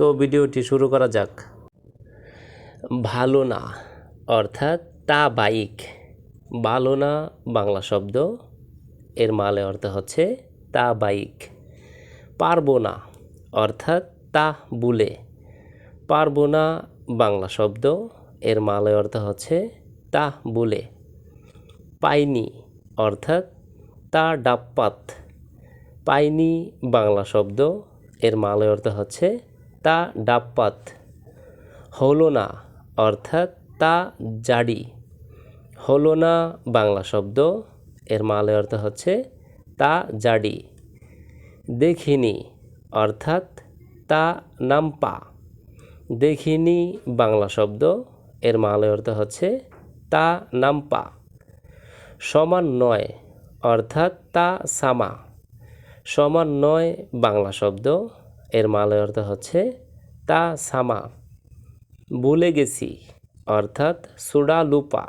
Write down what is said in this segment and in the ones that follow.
তো ভিডিওটি শুরু করা যাক। ভালো না, অর্থাৎ তা বাইক ভালো না, বাংলা শব্দ। এর মালে অর্থ হচ্ছে তা বাইক পারব না, অর্থাৎ তা বুলে পারব না, বাংলা শব্দ। এর মালে অর্থ হচ্ছে তা বুলে পাইনি, অর্থাৎ তা ডাপ্পাত পাইনি, বাংলা শব্দ। এর মালে অর্থ হচ্ছে তা ডাপ্পাত। হলো না, অর্থাৎ তা জাডি। হলো না বাংলা শব্দ, এর মালে অর্থ হচ্ছে তা জাডি। দেখিনি, অর্থাৎ তা নাম্পা। দেখিনি বাংলা শব্দ, এর মালে অর্থ হচ্ছে তা নাম্পা। সমান নয়, অর্থাৎ তা সামা। সমান নয় বাংলা শব্দ এর মালয় অর্থ হচ্ছে তা সামা, ভুলে গেছি, অর্থাৎ সুডা লুপা,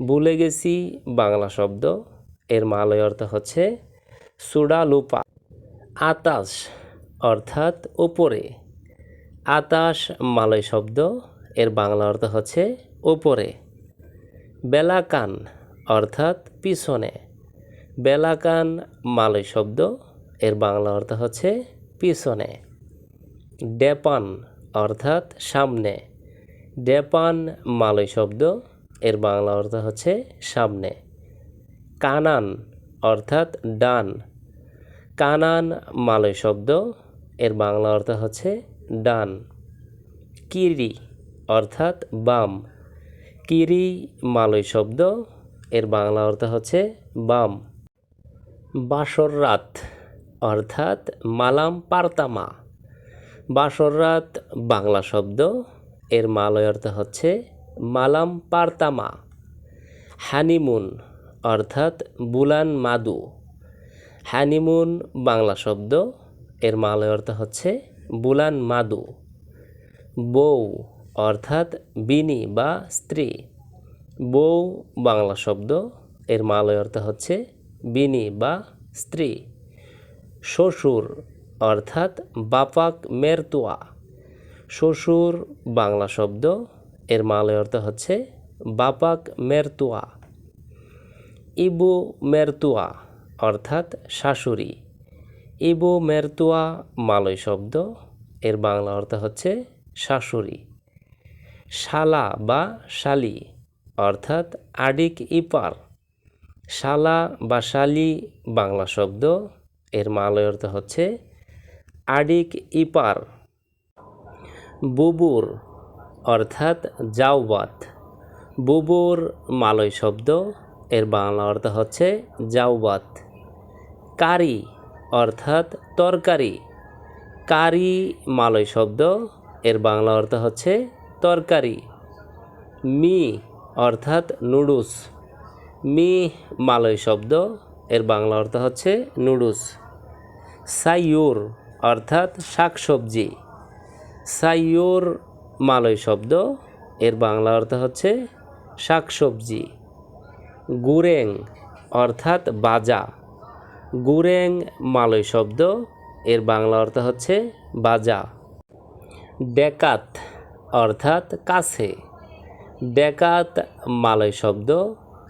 ভুলে গেছি বাংলা শব্দ, এর মালয় অর্থ হচ্ছে সুডা লুপা আতাস অর্থাৎ উপরে আতাস মালয় শব্দ, এর বাংলা অর্থ হচ্ছে উপরে, বেলাকান, অর্থাৎ পিছনে, বেলাকান মালয় শব্দ, এর বাংলা অর্থ হচ্ছে পিছনে। ডেপান অর্থাৎ সামনে। ডেপান মালয় শব্দ, এর বাংলা অর্থ হচ্ছে সামনে। কানান অর্থাৎ ডান। কানান মালয় শব্দ, এর বাংলা অর্থ হচ্ছে ডান। কিরি অর্থাৎ বাম। কিরি মালয় শব্দ, এর বাংলা অর্থ হচ্ছে বাম। বাসর রাত অর্থাৎ মালাম পারতামা। বাসর রাত বাংলা শব্দ, এর মালয় অর্থ হচ্ছে মালাম পারতামা। হানিমুন অর্থাৎ বুলান মাদু। হানিমুন বাংলা শব্দ, এর মালয় অর্থ হচ্ছে বুলান মাদু। বউ অর্থাৎ বিনি বা স্ত্রী। বউ বাংলা শব্দ, এর মালয় অর্থ হচ্ছে বিনি বা স্ত্রী। শ্বশুর অর্থাৎ বাপাক মেরতুয়া। শ্বশুর বাংলা শব্দ, এর মালয় অর্থ হচ্ছে বাপাক মেরতুয়া। ইবু মেরতুয়া অর্থাৎ শাশুড়ি। ইবু মেরতুয়া মালয় শব্দ, এর বাংলা অর্থ হচ্ছে শাশুড়ি। শালা বা শালি অর্থাৎ আডিক ইপার। শালা বা শালি বাংলা শব্দ এর মালয় অর্থ হচ্ছে আডিক ইপার, বুবুর অর্থাৎ জাউবাত বুবুর মালয় শব্দ, এর বাংলা অর্থ হচ্ছে জাউবাত কারি অর্থাৎ তরকারি। কারি মালয় শব্দ, এর বাংলা অর্থ হচ্ছে তরকারি। মি অর্থাৎ নুডলস। মি মালয় শব্দ, এর বাংলা অর্থ হচ্ছে নুডলস। সাইয়ুর, অর্থাৎ শাকসবজি। সাইয়ুর মালয় শব্দ, এর বাংলা অর্থ হচ্ছে শাকসবজি। গুরেং অর্থাৎ বাজা। গুরেং মালয় শব্দ, এর বাংলা অর্থ হচ্ছে বাজা। ডেকাত, অর্থাৎ কাছে। ডেকাত মালয় শব্দ,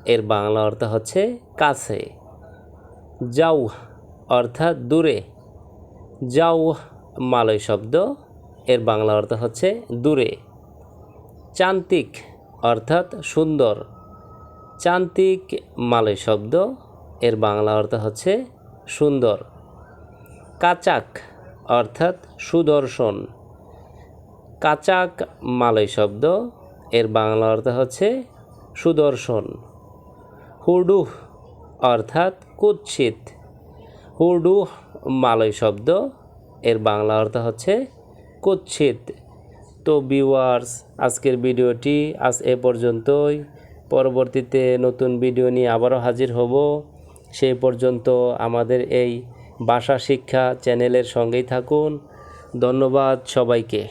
এর বাংলা অর্থ হচ্ছে কাছে। যাও অর্থাৎ দূরে। যাও মালয় শব্দ, এর বাংলা অর্থ হচ্ছে দূরে। চান্তিক অর্থাৎ সুন্দর। চান্তিক মালয় শব্দ, এর বাংলা অর্থ হচ্ছে সুন্দর। কাচাক অর্থাৎ সুদর্শন। কাচাক মালয় শব্দ, এর বাংলা অর্থ হচ্ছে সুদর্শন। হুডুহ অর্থাৎ কুৎসিত। হুডুহ মালয় শব্দ। এর বাংলা অর্থ হচ্ছে কুচ্ছিত তো ভিউয়ার্স আজকের ভিডিওটি আজ এ পর্যন্তই। পরবর্তীতে নতুন ভিডিও নিয়ে আবারও হাজির হব। সেই পর্যন্ত আমাদের এই ভাষা শিক্ষা চ্যানেলের সঙ্গেই থাকুন। ধন্যবাদ সবাইকে।